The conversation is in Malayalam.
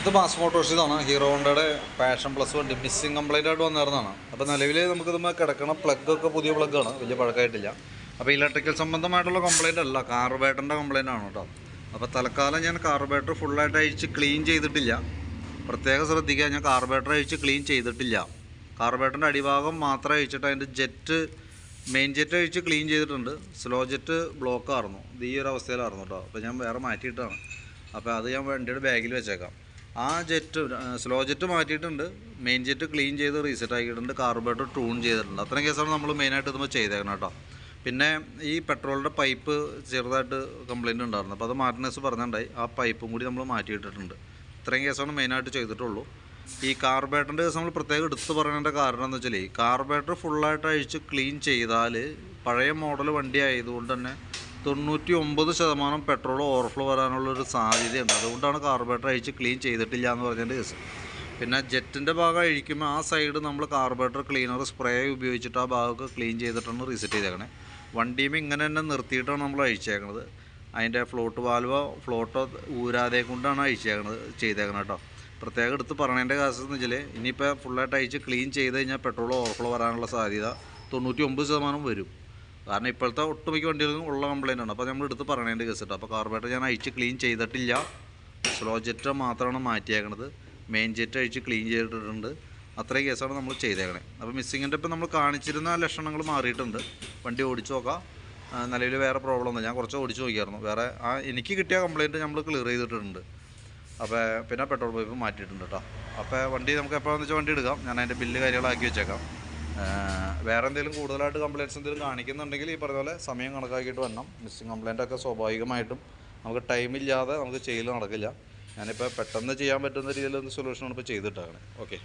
ഇത് മാസ് മോട്ടോഴ്സ് ഇതാണ്. ഹീറോ ഹോണ്ടയുടെ പാഷൻ പ്ലസ് വണ്ടി. മിസ്സിങ് കംപ്ലൈന്റ് ആയിട്ട് വന്നിരുന്നതാണ് അപ്പോൾ നിലവിൽ നമുക്ക് ഇതുമ്പോൾ കിടക്കണ പ്ലഗൊക്കെ പുതിയ പ്ലഗാണ് വലിയ പഴക്കമായിട്ടില്ല അപ്പോൾ ഇലക്ട്രിക്കൽ സംബന്ധമായിട്ടുള്ള കംപ്ലൈന്റ് അല്ല. കാർബേറ്ററിന്റെ കംപ്ലൈന്റ് ആണ് കേട്ടോ അപ്പോൾ തൽക്കാലം ഞാൻ കാർബേറ്റർ ഫുള്ളായിട്ട് അഴിച്ച് ക്ലീൻ ചെയ്തിട്ടില്ല. പ്രത്യേകം ശ്രദ്ധിക്കുക ഞാൻ കാർബേറ്റർ അഴിച്ച് ക്ലീൻ ചെയ്തിട്ടില്ല. കാർബേറ്ററിന്റെ അടിഭാഗം മാത്രം അഴിച്ചിട്ട് അതിന്റെ ജെറ്റ് മെയിൻ ജെറ്റ് അഴിച്ച് ക്ലീൻ ചെയ്തിട്ടുണ്ട്. സ്ലോ ജെറ്റ് ബ്ലോക്ക് ആയിരുന്നു ഈ ഒരു അവസ്ഥയിലായിരുന്നു കേട്ടോ അപ്പോൾ ഞാൻ വേറെ മാറ്റിയിട്ടാണ്. അപ്പോൾ അത് ഞാൻ വണ്ടിയുടെ ബാഗിൽ വെച്ചേക്കാം. ആ ജെറ്റ് സ്ലോ ജെറ്റ് മാറ്റിയിട്ടുണ്ട്. മെയിൻ ജെറ്റ് ക്ലീൻ ചെയ്ത് റീസെറ്റ് ആക്കിയിട്ടുണ്ട്. കാർബേറ്റർ ട്യൂൺ ചെയ്തിട്ടുണ്ട്. അത്രയും കേസാണ് നമ്മൾ മെയിനായിട്ട് ഇതുമ്പോൾ ചെയ്തേക്കണം കേട്ടോ പിന്നെ ഈ പെട്രോളിന്റെ പൈപ്പ് ചെറുതായിട്ട് കംപ്ലൈന്റ് ഉണ്ടായിരുന്നു. അപ്പോൾ അത് മാർട്ടിനസ് പറഞ്ഞിട്ടുണ്ടായി. ആ പൈപ്പും കൂടി നമ്മൾ മാറ്റിയിട്ടിട്ടുണ്ട്. ഇത്രയും കേസാണ് മെയിനായിട്ട് ചെയ്തിട്ടുള്ളൂ. ഈ കാർബേറ്ററിന്റെ കേസ് നമ്മൾ പ്രത്യേകം എടുത്തു പറയേണ്ട കാരണം എന്ന് വെച്ചാൽ ഈ കാർബേറ്റർ ഫുള്ളായിട്ട് അഴിച്ച് ക്ലീൻ ചെയ്താൽ പഴയ മോഡൽ വണ്ടി ആയതുകൊണ്ട് തന്നെ തൊണ്ണൂറ്റി ഒമ്പത് ശതമാനം പെട്രോൾ ഓവർഫ്ലോ വരാനുള്ളൊരു സാധ്യതയുണ്ട്. അതുകൊണ്ടാണ് കാർബറേറ്റർ അഴിച്ച് ക്ലീൻ ചെയ്തിട്ടില്ല എന്ന് പറഞ്ഞതിന്റെ കേസ് പിന്നെ ജെറ്റിന്റെ ഭാഗം അഴിക്കുമ്പോൾ ആ സൈഡ് നമ്മൾ കാർബറേറ്റർ ക്ലീനർ സ്പ്രേ ഉപയോഗിച്ചിട്ട് ആ ഭാഗമൊക്കെ ക്ലീൻ ചെയ്തിട്ടാണ് റീസെറ്റ് ചെയ്തേക്കണേ. വണ്ടിയും ഇങ്ങനെ തന്നെ നിർത്തിയിട്ടാണ് നമ്മൾ അഴിച്ചേക്കണത്. അതിന്റെ ഫ്ലോട്ട് വാൽവോ ഫ്ലോട്ടോ ഊരാതെ കൊണ്ടാണ് അഴിച്ചേക്കണത് ചെയ്തേക്കണം കേട്ടോ. പ്രത്യേകം എടുത്ത് പറയേണ്ട കാര്യം എന്ന് വെച്ചാൽ ഇനിയിപ്പോൾ ഫുള്ളായിട്ട് അഴിച്ച് ക്ലീൻ ചെയ്ത് കഴിഞ്ഞാൽ പെട്രോൾ ഓവർഫ്ലോ വരാനുള്ള സാധ്യത തൊണ്ണൂറ്റി ഒമ്പത് ശതമാനം വരും. കാരണം ഇപ്പോഴത്തെ ഒട്ടുമിക്ക വണ്ടികൾക്കും ഉള്ള കംപ്ലൈന്റ് ആണ്. അപ്പോൾ നമ്മൾ എടുത്ത് പറയേണ്ട കേസ് കേട്ടോ അപ്പോൾ കാർബേറ്റർ ഞാൻ അഴിച്ച് ക്ലീൻ ചെയ്തിട്ടില്ല. സ്ലോ ജെറ്റ് മാത്രമാണ് മാറ്റിയേക്കണത്. മെയിൻ ജെറ്റ് അഴിച്ച് ക്ലീൻ ചെയ്തിട്ടുണ്ട്. അത്രയും കേസാണ് നമ്മൾ ചെയ്തേക്കണേ. അപ്പോൾ മിസ്സിങ്ങിന്റെ ഇപ്പം നമ്മൾ കാണിച്ചിരുന്ന ലക്ഷണങ്ങൾ മാറിയിട്ടുണ്ട്. വണ്ടി ഓടിച്ചു നോക്കാം. നിലവിൽ വേറെ പ്രോബ്ലം ഒന്നും ഞാൻ കുറച്ച് ഓടിച്ച് നോക്കിയായിരുന്നു. വേറെ ആ എനിക്ക് കിട്ടിയ കംപ്ലയിന്റ് നമ്മൾ ക്ലിയർ ചെയ്തിട്ടുണ്ട്. അപ്പോൾ പിന്നെ പെട്രോൾ പൈപ്പ് മാറ്റിയിട്ടുണ്ട് കേട്ടോ അപ്പോൾ വണ്ടി നമുക്ക് എപ്പോഴാണെന്ന് വെച്ചാൽ വണ്ടി എടുക്കാം. ഞാൻ അതിന്റെ ബില്ല് കാര്യങ്ങളാക്കി വെച്ചേക്കാം. വേറെ എന്തെങ്കിലും കൂടുതലായിട്ട് കംപ്ലയിന്റ്സ് എന്തെങ്കിലും കാണിക്കുന്നുണ്ടെങ്കിൽ ഈ പറഞ്ഞ പോലെ സമയം കണക്കാക്കിയിട്ട് വരണം. മിസ്സിങ് കംപ്ലയിന്റ് ഒക്കെ സ്വാഭാവികമായിട്ടും നമുക്ക് ടൈം ഇല്ലാതെ നമുക്ക് ചെയ്യൽ നടക്കില്ല. ഞാനിപ്പോൾ പെട്ടെന്ന് ചെയ്യാൻ പറ്റുന്ന രീതിയിലൊന്ന് സൊല്യൂഷനാണ് ഇപ്പോൾ ചെയ്തിട്ടാണ് ഓക്കെ